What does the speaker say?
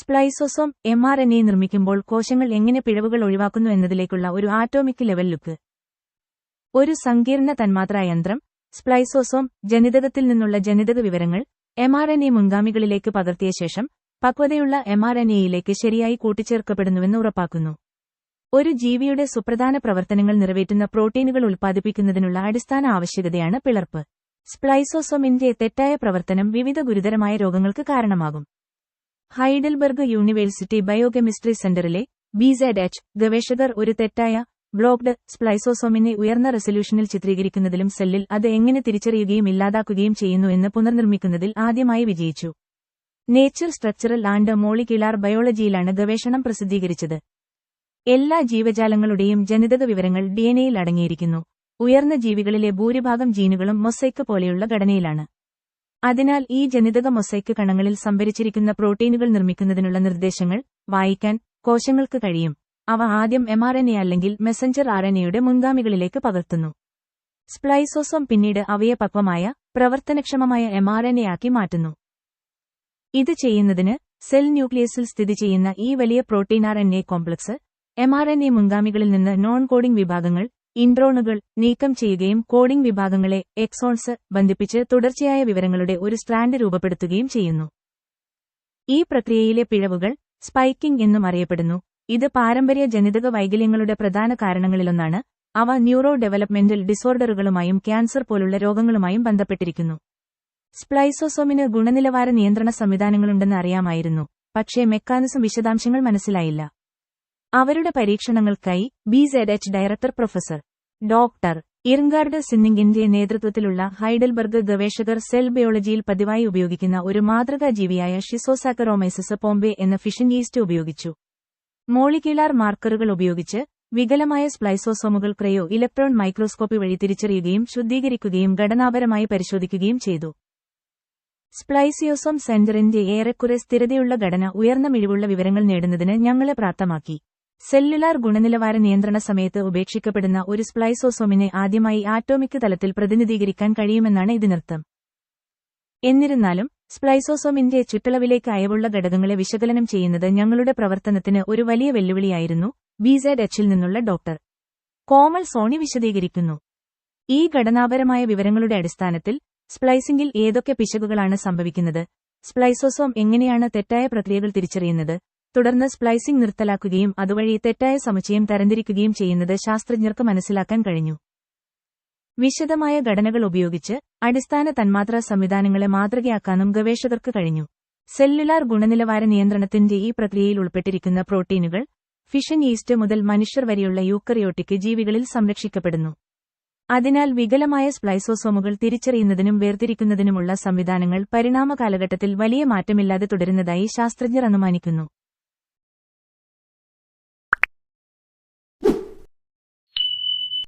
Spliceosome M R N A നിർമ്മിക്കുമ്പോൾ കോശങ്ങൾ എങ്ങനെ പിഴവുകൾ ഒഴിവാക്കുന്നു എന്നതിലേക്കുള്ള ഒരു ആറ്റോമിക് ലെവൽ ലുക്ക്. ഒരു സങ്കീർണ തന്മാത്ര യന്ത്രം സ്പ്ലൈസോസോം ജനിതകത്തിൽ നിന്നുള്ള ജനിതക വിവരങ്ങൾ എം ആർ എൻ എ മുൻഗാമികളിലേക്ക് പകർത്തിയ ശേഷം പക്വതയുള്ള എം ആർ എൻ എയിലേക്ക് ശരിയായി കൂട്ടിച്ചേർക്കപ്പെടുന്നുവെന്ന് ഉറപ്പാക്കുന്നു. ഒരു ജീവിയുടെ സുപ്രധാന പ്രവർത്തനങ്ങൾ നിറവേറ്റുന്ന പ്രോട്ടീനുകൾ ഉൽപ്പാദിപ്പിക്കുന്നതിനുള്ള അടിസ്ഥാന ആവശ്യകതയാണ് പിളർപ്പ്. സ്പ്ലൈസോസോമിന്റെ തെറ്റായ പ്രവർത്തനം വിവിധ ഗുരുതരമായ രോഗങ്ങൾക്ക് കാരണമാകും. ഹൈഡൽബർഗ് യൂണിവേഴ്സിറ്റി ബയോകെമിസ്ട്രി സെന്ററിലെ ബിസെഡ് എച്ച് ഗവേഷകർ ഒരു തെറ്റായ ബ്ലോക്ക്ഡ് സ്പ്ലൈസോസോമിനെ ഉയർന്ന റെസൊല്യൂഷനിൽ ചിത്രീകരിക്കുന്നതിലും സെല്ലിൽ അത് എങ്ങനെ തിരിച്ചറിയുകയും ഇല്ലാതാക്കുകയും ചെയ്യുന്നു എന്ന് പുനർനിർമ്മിക്കുന്നതിൽ ആദ്യമായി വിജയിച്ചു. നേച്ചർ സ്ട്രക്ചറൽ ആൻഡ് മോളിക്യുലാർ ബയോളജിയിലാണ് ഗവേഷണം പ്രസിദ്ധീകരിച്ചത്. എല്ലാ ജീവജാലങ്ങളുടെയും ജനിതക വിവരങ്ങൾ ഡിഎൻഎയിൽ അടങ്ങിയിരിക്കുന്നു. ഉയർന്ന ജീവികളിലെ ഭൂരിഭാഗം ജീനുകളും മൊസൈക്ക് പോലെയുള്ള ഘടനയിലാണ്. അതിനാൽ ഈ ജനിതക മൊസൈക്ക് കണങ്ങളിൽ സംഭരിച്ചിരിക്കുന്ന പ്രോട്ടീനുകൾ നിർമ്മിക്കുന്നതിനുള്ള നിർദ്ദേശങ്ങൾ വായിക്കാൻ കോശങ്ങൾക്ക് കഴിയും. അവ ആദ്യം എം ആർ എൻ എ അല്ലെങ്കിൽ മെസഞ്ചർ ആർ എൻ എയുടെ മുൻഗാമികളിലേക്ക് പകർത്തുന്നു. സ്പ്ലൈസോസോം പിന്നീട് അവയെ പക്വമായ പ്രവർത്തനക്ഷമമായ എം ആർ എൻ എ ആക്കി മാറ്റുന്നു. ഇത് ചെയ്യുന്നതിന് സെൽ ന്യൂക്ലിയസിൽ സ്ഥിതി ചെയ്യുന്ന ഈ വലിയ protein R N A complex M R N A മുൻഗാമികളിൽ നിന്ന് നോൺ കോഡിംഗ് വിഭാഗങ്ങൾ ഇൻട്രോണുകൾ നീക്കം ചെയ്യുകയും കോഡിംഗ് വിഭാഗങ്ങളെ എക്സോൺസ് ബന്ധിപ്പിച്ച് തുടർച്ചയായ വിവരങ്ങളുടെ ഒരു സ്ട്രാൻഡ് രൂപപ്പെടുത്തുകയും ചെയ്യുന്നു. ഈ പ്രക്രിയയിലെ പിഴവുകൾ സ്പൈക്കിംഗ് എന്നും അറിയപ്പെടുന്നു. ഇത് പാരമ്പര്യ ജനിതക വൈകല്യങ്ങളുടെ പ്രധാന കാരണങ്ങളിലൊന്നാണ്. അവ ന്യൂറോ ഡെവലപ്മെന്റൽ ഡിസോർഡറുകളുമായും ക്യാൻസർ പോലുള്ള രോഗങ്ങളുമായും ബന്ധപ്പെട്ടിരിക്കുന്നു. സ്പ്ലൈസോസോമിന് ഗുണനിലവാര നിയന്ത്രണ സംവിധാനങ്ങളുണ്ടെന്ന് അറിയാമായിരുന്നു. പക്ഷേ മെക്കാനിസം വിശദാംശങ്ങൾ മനസ്സിലായില്ല. അവരുടെ പരീക്ഷണങ്ങൾക്കായി B Z H director professor doctor Irmgard സിന്നിംഗിന്റെ നേതൃത്വത്തിലുള്ള ഹൈഡൽബർഗ് ഗവേഷകർ സെൽ ബയോളജിയിൽ പതിവായി ഉപയോഗിക്കുന്ന ഒരു മാതൃകാ ജീവിയായ ഷിസോസാക്കറോമൈസസ് പോംബെ എന്ന ഫിഷൻ ഈസ്റ്റ് ഉപയോഗിച്ചു. മോളിക്യുലാർ മാർക്കറുകൾ ഉപയോഗിച്ച് വികലമായ സ്പ്ലൈസോസോമുകൾ ക്രയോ ഇലക്ട്രോൺ മൈക്രോസ്കോപ്പി വഴി തിരിച്ചറിയുകയും ശുദ്ധീകരിക്കുകയും ഘടനാപരമായി പരിശോധിക്കുകയും ചെയ്തു. സ്പ്ലൈസിയോസോം സെന്ററിന്റെ ഏറെക്കുറെ സ്ഥിരതയുള്ള ഘടന ഉയർന്ന മിഴിവുള്ള വിവരങ്ങൾ നേടുന്നതിന് ഞങ്ങളെ പ്രാപ്തമാക്കി. സെല്ലുലാർ ഗുണനിലവാര നിയന്ത്രണ സമയത്ത് ഉപേക്ഷിക്കപ്പെടുന്ന ഒരു സ്പ്ലൈസോസോമിനെ ആദ്യമായി ആറ്റോമിക് തലത്തിൽ പ്രതിനിധീകരിക്കാൻ കഴിയുമെന്നാണ് ഇതിനർത്ഥം എന്നിരുന്നാലും സ്പ്ലൈസോസോമിന്റെ ചുറ്റളവിലേക്ക് അയവുള്ള ഘടകങ്ങളെ വിശകലനം ചെയ്യുന്നത് ഞങ്ങളുടെ പ്രവർത്തനത്തിന് ഒരു വലിയ വെല്ലുവിളിയായിരുന്നു ബിസെഡ് എച്ചിൽ നിന്നുള്ള ഡോക്ടർ. കോമൾ സോണി വിശദീകരിക്കുന്നു. ഈ ഘടനാപരമായ വിവരങ്ങളുടെ അടിസ്ഥാനത്തിൽ സ്പ്ലൈസിംഗിൽ ഏതൊക്കെ പിശകുകളാണ് സംഭവിക്കുന്നത് സ്പ്ലൈസോസോം എങ്ങനെയാണ് തെറ്റായ പ്രക്രിയകൾ തിരിച്ചറിയുന്നത് തുടർന്ന് സ്പ്ലൈസിംഗ് നിർത്തലാക്കുകയും അതുവഴി തെറ്റായ സമുച്ചയം തരംതിരിക്കുകയും ചെയ്യുന്നത് ശാസ്ത്രജ്ഞർക്ക് മനസ്സിലാക്കാൻ കഴിഞ്ഞു. വിശദമായ ഘടനകൾ ഉപയോഗിച്ച് അടിസ്ഥാന തന്മാത്രാ സംവിധാനങ്ങളെ മാതൃകയാക്കാനും ഗവേഷകർക്ക് കഴിഞ്ഞു. സെല്ലുലാർ ഗുണനിലവാര നിയന്ത്രണത്തിന്റെ ഈ പ്രക്രിയയിൽ ഉൾപ്പെട്ടിരിക്കുന്ന പ്രോട്ടീനുകൾ ഫിഷൻ ഈസ്റ്റ് മുതൽ മനുഷ്യർ വരെയുള്ള യൂക്കറിയോട്ടിക് ജീവികളിൽ സംരക്ഷിക്കപ്പെടുന്നു. അതിനാൽ വികലമായ സ്പ്ലൈസോസോമുകൾ തിരിച്ചറിയുന്നതിനും വേർതിരിക്കുന്നതിനുമുള്ള സംവിധാനങ്ങൾ പരിണാമ കാലഘട്ടത്തിൽ വലിയ മാറ്റമില്ലാതെ തുടരുന്നതായി ശാസ്ത്രജ്ഞർ അനുമാനിക്കുന്നു.